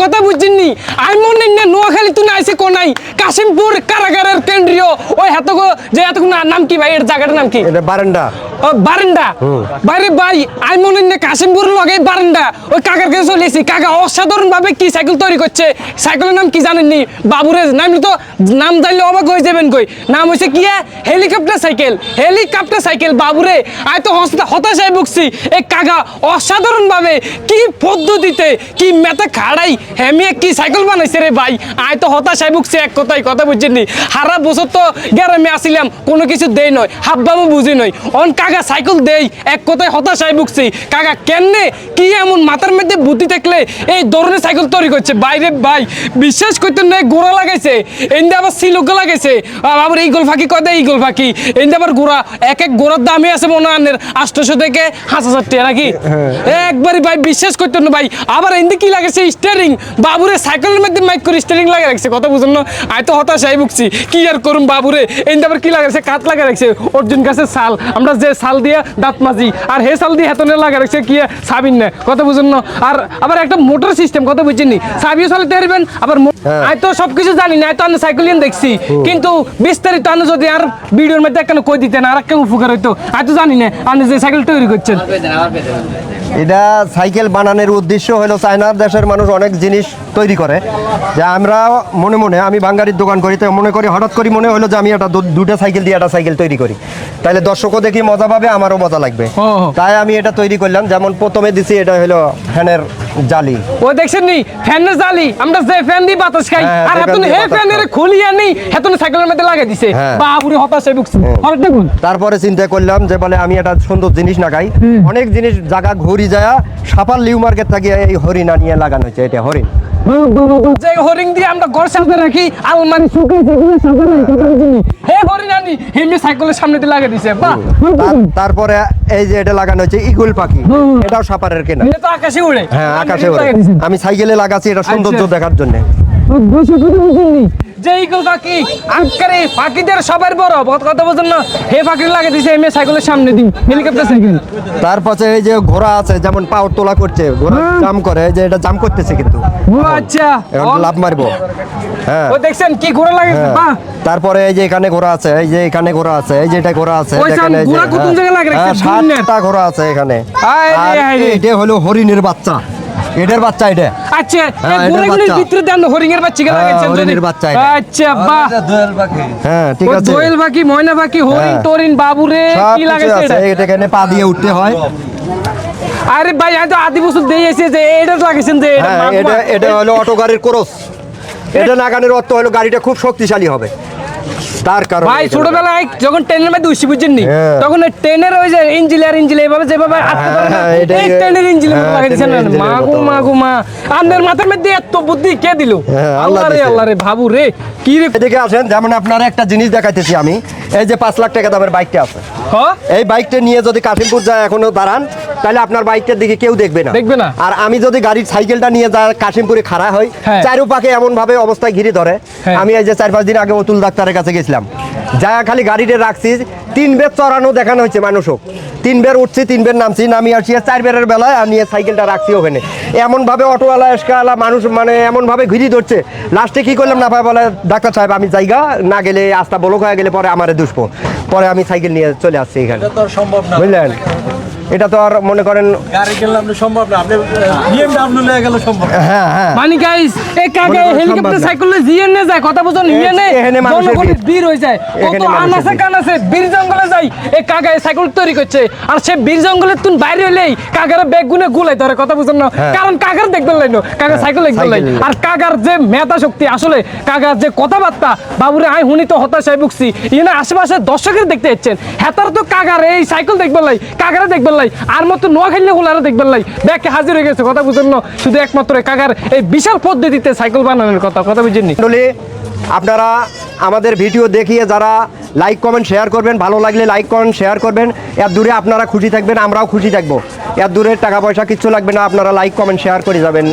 কথা বুঝছেননি? আমি মনে না নোয়াখালী তুই আইসে কোনাই। কাশিমপুর কারাগারের কেন্দ্রীয়। ওই হাতক যে হাতক নাম কি ভাই? এর জায়গাটার নাম কি? এটা বারান্দা। বারান্দা। বাইরে ভাই আমি মনে না কাশিমপুর লগে বারান্দা। ওই কাকার কাছে চলেছি কাকা অসাধারণ ভাবে কি সাইকেল তৈরি করছে? সাইকেলের নাম কি জানেননি? বাবুরে নাম তো নাম জানলে অবাক হয়ে যাবেন কই। নাম হয়েছে কি হেলিকপ্টার সাইকেল। হেলিকপ্টার সাইকেল বাবুরে। আয় তো হতাশায় ভুগছি। এই কাকা অসাধারণ ভাবে কি পদ্ধতিতে কি মেতে খাড়াই হেমিয়ে কি সাইকেল বানাইছে রে ভাই? আয় তো হতাশায় ভুগছি এক কথাই কথা বুঝছেননি। হারা বছর তো গ্যারামে আসিলাম কোনো কিছু দেই নয়। হাব্বামও বুঝি নয়। অন কাকা সাইকেল দেই এক কথায় হতাশায় ভুগছি। কাকা কেননে কি এমন মাথার মধ্যে বুদ্ধি থাকলে এই ধরনের সাইকেল তৈরি করছে? বাইরে ভাই বিশ্বাস করতে নয় গোড়া লাগাইছে। এন্দে আবার সিলুক লাগাইছে। আবার এই গোল ফাঁকি কয় দেয় এই গোল ফাঁকি? এন্দে আবার গোড়া এক এক গোড়ার দামই আছে মনে হয় আটশোশো থেকে হাজার হাজার টাকা নাকি? একবারই ভাই বিশ্বাস করতে না ভাই। আবার এন্দে কি লাগাইছে? স্টিয়ারিং বাবুরে সাইকেলের মধ্যে মাইক করে স্টিয়ারিং লাগা রাখছে। কথা বুঝুন না? আয় তো হতাশাই ভুগছি। কি আর করুন বাবুরে? এন্দে আবার কি লাগাইছে? কাঠ লাগা রাখছে। অর্জুন গাছের সাল আমরা যে শাল দিয়ে দাঁত মাজি। আর হে সাল দিয়ে হেতনে লাগা রাখছে কি সাবিন নে। কত বুঝুন না? আর আবার একটা মোটর সিস্টেম কত বুঝছেন সাবিও চালাতে পারবেন আবার আমি হ্যাঁ। আয় তো সবকিছু জানি না তো আমি সাইকেলিয়ান দেখছি। কিন্তু বিস্তারিত আমি যদি আর ভিডিওর মধ্যে কেন কই দিতেন আর একটা উপকার হইতো। আমি তো জানি না আপনি যে সাইকেল তৈরি করছেন। এটা সাইকেল বানানোর উদ্দেশ্য হলো চায়নার দেশের মানুষ অনেক জিনিস তৈরি করে। যে আমরা মনে মনে আমি বাঙ্গারির দোকান করি তো মনে করি হঠাৎ করে মনে হলো যে আমি একটা দুটা সাইকেল দিয়ে একটা সাইকেল তৈরি করি। তাহলে দর্শকও দেখি মজা পাবে আমারও মজা লাগবে। তাই আমি এটা তৈরি করলাম। যেমন প্রথমে দিছি এটা হলো ফ্যানের জালি। ও দেখছেন নি? ফ্যানের জালি। আমরা যে ফ্যান দিয়ে বাতাস খাই হ্যাঁ, আর হেতন হে ফ্যানের খুলিয়া নেই হেতন সাইকেলের মধ্যে লাগিয়ে দিছে। হ্যাঁ। বাবুরে হতাশায় ভুগছি। আর দেখুন। তারপরে চিন্তা করলাম যে বলে আমি একটা সুন্দর জিনিস লাগাই অনেক জিনিস জায়গা ঘুরি যায় সাপার লিউ মার্কেট থেকে এই হরিণ আনিয়ে লাগানো হয়েছে এটা হরিণ। যে হরিণ দিয়ে আমরা ঘর সাথে রাখি আলমারি হে হরিণ আনি সাইকেলের সামনে দিয়ে লাগিয়ে দিছে বাহ। তারপরে এই যে এটা লাগানো হয়েছে ইগুল পাখি। এটাও সাপারের কেনা। এটা তো আকাশে উড়ে। হ্যাঁ আকাশে উড়ে। আমি সাইকেলে লাগাচ্ছি এটা সৌন্দর্য আচ্ছা। দেখার জন্য। যে ইগল পাখি আঙ্কারে সবার বড় বহুত কথা না? হে পাখি লাগে দিছে এমএ সাইকেলের সামনে দিন হেলিকপ্টার সাইকেল। তারপরে এই যে ঘোড়া আছে যেমন পাওয়ার তোলা করছে ঘোড়া জাম করে এই যে এটা জাম করতেছে কিন্তু। ও আচ্ছা। এখন লাভ মারবো। হ্যাঁ। ও দেখছেন কি ঘোড়া লাগে। তারপরে এই যে এখানে ঘোড়া আছে এই যে এখানে ঘোড়া আছে এই যে এটা ঘোড়া আছে ওই দেখেন এই যে, ঘোড়া কোন হ্যাঁ। জায়গায় লাগে? রাখছে? দুনিয়ার। সাতটা ঘোড়া আছে এখানে। আর এটা হলো হরিণের বাচ্চা। এটার বাচ্চা এটা। আচ্ছা হ্যাঁ। ভিতরে দেন হরিং এর বাচ্চা হ্যাঁ, লাগাইছেন বাচ্চা এটা। আচ্ছা বাহ। হ্যাঁ ঠিক আছে। দোয়েল পাখি ময়না পাখি হরিণ হ্যাঁ। টরিন বাবুরে কি লাগাইছে এটা এটা এখানে পা দিয়ে উঠতে হয়। আরে ভাই আমি তো আদি বছর দিয়ে এসে যে এটা লাগাইছেন যে এটা এটা এটা হলো অটো গাড়ির ক্রস। এটা লাগানোর অর্থ হলো গাড়িটা খুব শক্তিশালী হবে। তার কারণে ভাই ছোটবেলায় যখন ট্রেনের মধ্যে উঠছি বুঝছেন নি হ্যাঁ। তখন ট্রেনের ওই যে ইঞ্জিনিয়ার ইঞ্জিনিয়ার এইভাবে যেভাবে আটকে পারে না, হ্যাঁ, এই ট্রেনের হ্যাঁ, দিয়েছেন মা গো মা গো মা আমাদের মাথার মধ্যে এত বুদ্ধি কে দিল? হ্যাঁ, আল্লাহ আল্লাহ রে আল্লাহ রে ভাবু রে কি রে এদিকে আসেন যেমন আপনারা একটা জিনিস দেখাইতেছি আমি। এই যে পাঁচ লাখ টাকা দামের বাইকটা আছে এই বাইকটা নিয়ে যদি কাশিমপুর যায় এখনও দাঁড়ান তাহলে আপনার বাইকটার দিকে কেউ দেখবে না দেখবে না। আর আমি যদি গাড়ির সাইকেলটা নিয়ে যা কাশিমপুরে খাড়া হই হ্যাঁ। চারুপাকে এমন ভাবে অবস্থায় ঘিরে ধরে হ্যাঁ। আমি এই যে চার পাঁচ দিন আগে অতুল ডাক্তারের কাছে গেছিলাম যা খালি গাড়িটা রাখছি তিন বের চড়ানো দেখানো হয়েছে মানুষও। তিন বের উঠছি তিন বের নামছি নামি আর চার বেরের বেলায় আর নিয়ে সাইকেলটা রাখছি ওখানে। এমনভাবে অটোওয়ালা এসকাওয়ালা মানুষ মানে এমনভাবে ঘিরি ধরছে। লাস্টে কী করলাম না ভাই বলে ডাক্তার সাহেব আমি জায়গা না গেলে আস্তা বলক হয়ে গেলে পরে আমারে দুষবো। পরে আমি সাইকেল নিয়ে চলে আসছি এখানে। বুঝলেন? এটা তো আর মনে করেন গাড়ি কিনলে আপনি সম্ভব না। আপনি বিএমডাব্লিউ নিয়ে গেলে সম্ভব হ্যাঁ হ্যাঁ। মানে গাইস এই কাকে হেলিকপ্টার সাইকেলে যায় কথা বুঝুন নিয়ে নে এখানে মানুষের ভিড়। হয়ে যায়। কত আনাসে কানাসে বীর জঙ্গলে যাই এই কাকা সাইকেল তৈরি করছে। আর সে বীর জঙ্গলের তুন বাইরে কাকার ব্যাগ গুনে গুলাই ধরে কথা বুঝুন না। হ্যাঁ। কারণ কাকার দেখবেন লাইনো কাকা সাইকেল দেখবেন লাই আর কাকার যে মেধা শক্তি আসলে কাকার যে কথাবার্তা বাবুরে আই হুনি তো হতাশায় ভুগছি। ইয়ে আশেপাশে দর্শকের দেখতে যাচ্ছেন। হেতার তো কাকার এই সাইকেল দেখবেন লাই কাকারে দেখবেন লাই, আর মতো নোয়া খেললে ওলারে দেখবেন লাই। ব্যাগকে হাজির হয়ে গেছে, কথা বুঝেন না? শুধু একমাত্র কাকার এই বিশাল পদ্ধতিতে সাইকেল বানানোর কথা কথা বুঝেন নি? আপনারা আমাদের ভিডিও দেখিয়ে যারা লাইক কমেন্ট শেয়ার করবেন, ভালো লাগলে লাইক কমেন্ট শেয়ার করবেন। এর দূরে আপনারা খুশি থাকবেন, আমরাও খুশি থাকব। এর দূরে টাকা পয়সা কিচ্ছু লাগবে না, আপনারা লাইক কমেন্ট শেয়ার করে যাবেন।